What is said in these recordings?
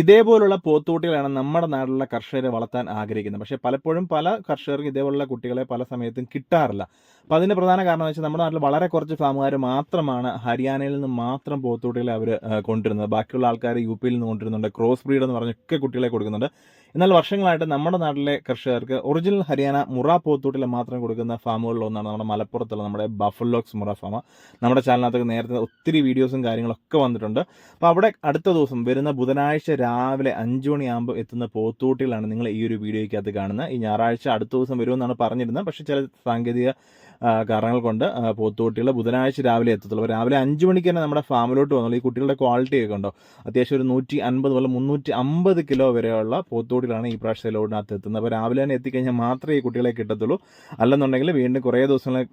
ഇതേപോലുള്ള പോത്തുകുട്ടികളാണ് നമ്മുടെ നാട്ടിലുള്ള കർഷകരെ വളർത്താൻ ആഗ്രഹിക്കുന്നത്. പക്ഷേ പലപ്പോഴും പല കർഷകർക്കും ഇതേപോലുള്ള കുട്ടികളെ പല സമയത്തും കിട്ടാറില്ല. അപ്പോൾ അതിന്റെ പ്രധാന കാരണം വെച്ചാൽ നമ്മുടെ നാട്ടിൽ വളരെ കുറച്ച് ഫാമുകാർ മാത്രമാണ് ഹരിയാനയിൽ നിന്ന് മാത്രം പോത്തുകുട്ടികളെ അവർ കൊണ്ടുവരുന്നത്. ബാക്കിയുള്ള ആൾക്കാർ യു പിയിൽ നിന്ന് കൊണ്ടുവരുന്നുണ്ട്. ക്രോസ് ബ്രീഡ് എന്ന് പറഞ്ഞൊക്കെ കുട്ടികളെ കൊടുക്കുന്നുണ്ട്. എന്നാൽ വർഷങ്ങളായിട്ട് നമ്മുടെ നാട്ടിലെ കർഷകർക്ക് ഒറിജിനൽ ഹരിയാന മുറ പോത്തൂട്ടിലെ മാത്രം കൊടുക്കുന്ന ഫാമുകളിൽ ഒന്നാണ് നമ്മുടെ മലപ്പുറത്തുള്ള നമ്മുടെ ബഫലോക്സ് മുറ ഫാമ. നമ്മുടെ ചാനലിനകത്ത് നേരത്തെ ഒത്തിരി വീഡിയോസും കാര്യങ്ങളൊക്കെ വന്നിട്ടുണ്ട്. അപ്പോൾ അവിടെ അടുത്ത ദിവസം വരുന്ന ബുധനാഴ്ച രാവിലെ അഞ്ചു മണിയാകുമ്പോൾ എത്തുന്ന പോത്തൂട്ടിലാണ് നിങ്ങൾ ഈ ഒരു വീഡിയോയ്ക്കകത്ത് കാണുന്നത്. ഈ ഞായറാഴ്ച അടുത്ത ദിവസം വരുമെന്നാണ് പറഞ്ഞിരുന്നത്. പക്ഷേ ചില സാങ്കേതിക കാരണങ്ങൾ കൊണ്ട് പോത്തുകുട്ടികൾ ബുധനാഴ്ച രാവിലെ എത്തത്തുള്ളൂ. രാവിലെ അഞ്ച് മണിക്ക് തന്നെ നമ്മുടെ ഫാമിലോട്ട് വന്നുള്ളൂ ഈ കുട്ടികളുടെ ക്വാളിറ്റി ഒക്കെ ഉണ്ടോ? അത്യാവശ്യം ഒരു നൂറ്റി അൻപത് മുതൽ മുന്നൂറ്റി അമ്പത് കിലോ വരെയുള്ള പോത്തുകുട്ടികളാണ് ഈ പ്രാവശ്യത്തെ ലോഡിനകത്ത് എത്തുന്നത്. അപ്പോൾ രാവിലെ തന്നെ എത്തിക്കഴിഞ്ഞാൽ മാത്രമേ ഈ കുട്ടികളെ കിട്ടത്തുള്ളൂ. അല്ലെന്നുണ്ടെങ്കിൽ വീണ്ടും കുറേ ദിവസങ്ങൾ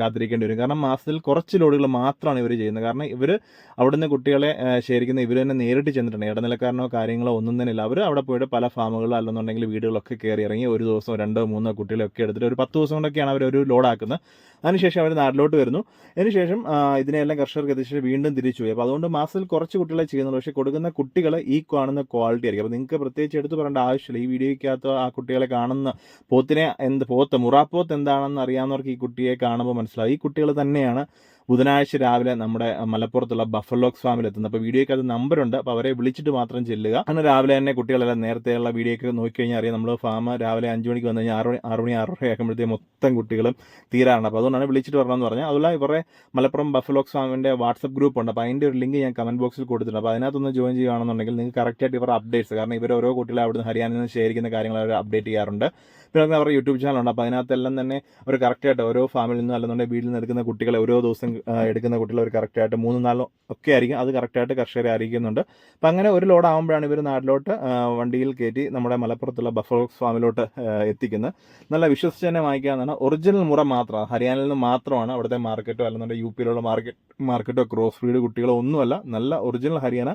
കാത്തിരിക്കേണ്ടി വരും. കാരണം മാസത്തിൽ കുറച്ച് ലോഡുകൾ മാത്രമാണ് ഇവർ ചെയ്യുന്നത്. കാരണം ഇവർ അവിടുന്ന് കുട്ടികളെ ശേഖരിക്കുന്ന ഇവർ തന്നെ നേരിട്ട് ചെന്നിട്ടുണ്ട്. ഇടനിലക്കാരനോ കാര്യങ്ങളോ ഒന്നും തന്നെ ഇല്ല. അവർ അവിടെ പോയിട്ട് പല ഫാമുകളോ അല്ലെന്നുണ്ടെങ്കിൽ വീടുകളൊക്കെ കയറി ഇറങ്ങി ഒരു ദിവസം രണ്ടോ മൂന്നോ കുട്ടികളൊക്കെ എടുത്തിട്ട് ഒരു പത്ത് ദിവസം കൊണ്ടൊക്കെയാണ് അവർ ഒരു ലോഡാക്കുന്നത്. അതിനുശേഷം അവർ നാട്ടിലോട്ട് വരുന്നു. അതിനുശേഷം ഇതിനെല്ലാം കർഷകർക്ക് എത്തിച്ച് വീണ്ടും തിരിച്ചു അപ്പോൾ അതുകൊണ്ട് മാസത്തിൽ കുറച്ച് കുട്ടികളെ ചെയ്യുന്നുള്ളൂ. പക്ഷേ കൊടുക്കുന്ന കുട്ടികൾ ഈ കാണുന്ന ക്വാളിറ്റി ആയിരിക്കും. അപ്പോൾ നിങ്ങൾക്ക് പ്രത്യേകിച്ച് എടുത്തു പറയേണ്ട ആവശ്യമില്ല. ഈ വീഡിയോയ്ക്കകത്ത് ആ കുട്ടികളെ കാണുന്ന പോത്തിനെ എന്ത് പോത്ത് മുറാപ്പോത്ത് എന്താണെന്ന് അറിയാവുന്നവർക്ക് ഈ കുട്ടിയെ കാണുമ്പോൾ മനസ്സിലാവും. ഈ കുട്ടികൾ തന്നെയാണ് ബുധനാഴ്ച രാവിലെ നമ്മുടെ മലപ്പുറത്തുള്ള ബഫലോക്സ് ഫാമിൽ എത്തുന്നത് അപ്പോൾ വീഡിയോയ്ക്ക് അത് നമ്പറുണ്ട് അപ്പോൾ അവരെ വിളിച്ചിട്ട് മാത്രം ചെല്ലുക. അങ്ങനെ രാവിലെ തന്നെ കുട്ടികളെല്ലാം നേരത്തെയുള്ള വീഡിയോയ്ക്ക് നോക്കിക്കഴിഞ്ഞാൽ അറിയാം നമ്മൾ ഫാം രാവിലെ അഞ്ച് മണിക്ക് വന്നു കഴിഞ്ഞാൽ ആറ് മണി ആറ് മണി ആറര ആക്കുമ്പോഴത്തേക്ക് മൊത്തം കുട്ടികളും തീരാറുണ്ട്. അപ്പോൾ അതുകൊണ്ടാണ് വിളിച്ചിട്ട് വരണമെന്ന് പറഞ്ഞാൽ അതുപോലെ ഇവരുടെ മലപ്പുറം ബഫലോക്സ് ഫാമിന്റെ വാട്സപ്പ് ഗ്രൂപ്പ് ഉണ്ട്. അപ്പോൾ അതിന്റെ ഒരു ലിങ്ക് ഞാൻ കമന്റ് ബോക്സിൽ കൊടുത്തിട്ടുണ്ട്. അപ്പോൾ അതിനകത്തൊന്ന് ജോയിൻ ചെയ്യുകയാണെന്നുണ്ടെങ്കിൽ നിങ്ങൾക്ക് കറക്റ്റായിട്ട് ഇവരുടെ അപ്ഡേറ്റ്സ് കാരണം ഇവർ ഓരോ കുട്ടികളെ അവിടുന്ന് ഹരിയാനയിൽ നിന്ന് ശേഖരിക്കുന്ന കാര്യങ്ങൾ അവർ അപ്ഡേറ്റ് ചെയ്യാറുണ്ട്. പിന്നെ അവരുടെ യൂട്യൂബ് ചാനലുണ്ട് അപ്പോൾ അതിനകത്തെല്ലാം തന്നെ അവർ കറക്റ്റായിട്ട് ഓരോ ഫാമിൽ നിന്നും അല്ലെന്നുണ്ടെങ്കിൽ വീട്ടിൽ നിന്ന് എടുക്കുന്ന കുട്ടികളെ ഓരോ ദിവസം എടുക്കുന്ന കുട്ടികൾ അവർ കറക്റ്റായിട്ട് മൂന്ന് നാലോ ഒക്കെ ആയിരിക്കും. അത് കറക്റ്റായിട്ട് കർഷകരെ അറിയിക്കുന്നുണ്ട്. അപ്പം അങ്ങനെ ഒരു ലോഡ് ആകുമ്പോഴാണ് ഇവർ നാട്ടിലോട്ട് വണ്ടിയിൽ കയറ്റി നമ്മുടെ മലപ്പുറത്തുള്ള ബഫോക്സ് ഫാമിലോട്ട് എത്തിക്കുന്നത് നല്ല വിശ്വസിച്ച് തന്നെ വാങ്ങിക്കാവുന്നതാണ് ഒറിജിനൽ മുറ മാത്രമാണ് ഹരിയാനയിൽ നിന്ന് മാത്രമാണ് അവിടുത്തെ മാർക്കറ്റോ അല്ലെന്നുണ്ടെങ്കിൽ യു പിയിലുള്ള മാർക്കറ്റ് മാർക്കറ്റോ ക്രോസ് ഫീഡ് കുട്ടികളോ ഒന്നുമല്ല. നല്ല ഒറിജിനൽ ഹരിയാന.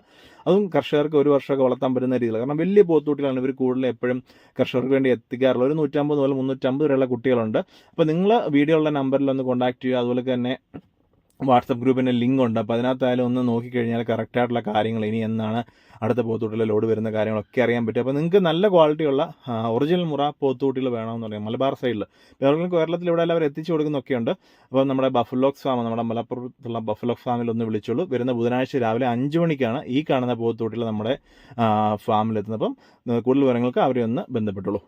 അതും കർഷകർക്ക് ഒരു വർഷമൊക്കെ വളർത്താൻ പറ്റുന്ന രീതിയിൽ കാരണം വലിയ പോത്തൂട്ടിലാണ് ഇവർ കൂടുതൽ എപ്പോഴും കർഷകർക്ക് വേണ്ടി എത്തിക്കാറുള്ളത്. ഒരു നൂറ്റമ്പത് മുതൽ മുന്നൂറ്റമ്പത് വരെയുള്ള കുട്ടികളുണ്ട്. അപ്പോൾ നിങ്ങൾ വീഡിയോയുള്ള നമ്പറിൽ ഒന്ന് കോൺടാക്ട് ചെയ്യുക. അതുപോലെ തന്നെ വാട്സപ്പ് ഗ്രൂപ്പിന്റെ ലിങ്ക് ഉണ്ട് അപ്പോൾ അതിനകത്തായാലും ഒന്ന് നോക്കിക്കഴിഞ്ഞാൽ കറക്റ്റായിട്ടുള്ള കാര്യങ്ങൾ ഇനി എന്നാണ് അടുത്ത പോത്തൂട്ടിലെ ലോഡ് വരുന്ന കാര്യങ്ങളൊക്കെ അറിയാൻ പറ്റും. അപ്പോൾ നിങ്ങൾക്ക് നല്ല ക്വാളിറ്റിയുള്ള ഒറിജിനൽ മുറ പോത്തൂട്ടികൾ വേണമെന്ന് പറയാം. മലബാർ സൈഡിൽ. വേറെ കേരളത്തിൽ ഇവിടെ എല്ലാവരും എത്തിച്ചു കൊടുക്കുന്നൊക്കെയുണ്ട്. അപ്പോൾ നമ്മുടെ ബഫലോക്സ് ഫാം നമ്മുടെ മലപ്പുറത്തുള്ള ബഫലോക്സ് ഫാമിൽ ഒന്ന് വിളിച്ചോളൂ. വരുന്ന ബുധനാഴ്ച രാവിലെ അഞ്ച് മണിക്കാണ് ഈ കാണുന്ന പോത്തൂട്ടിൽ നമ്മുടെ ഫാമിലെത്തുന്നത്. അപ്പം കൂടുതൽ വിവരങ്ങൾക്ക് അവരെ ഒന്ന് ബന്ധപ്പെട്ടുള്ളൂ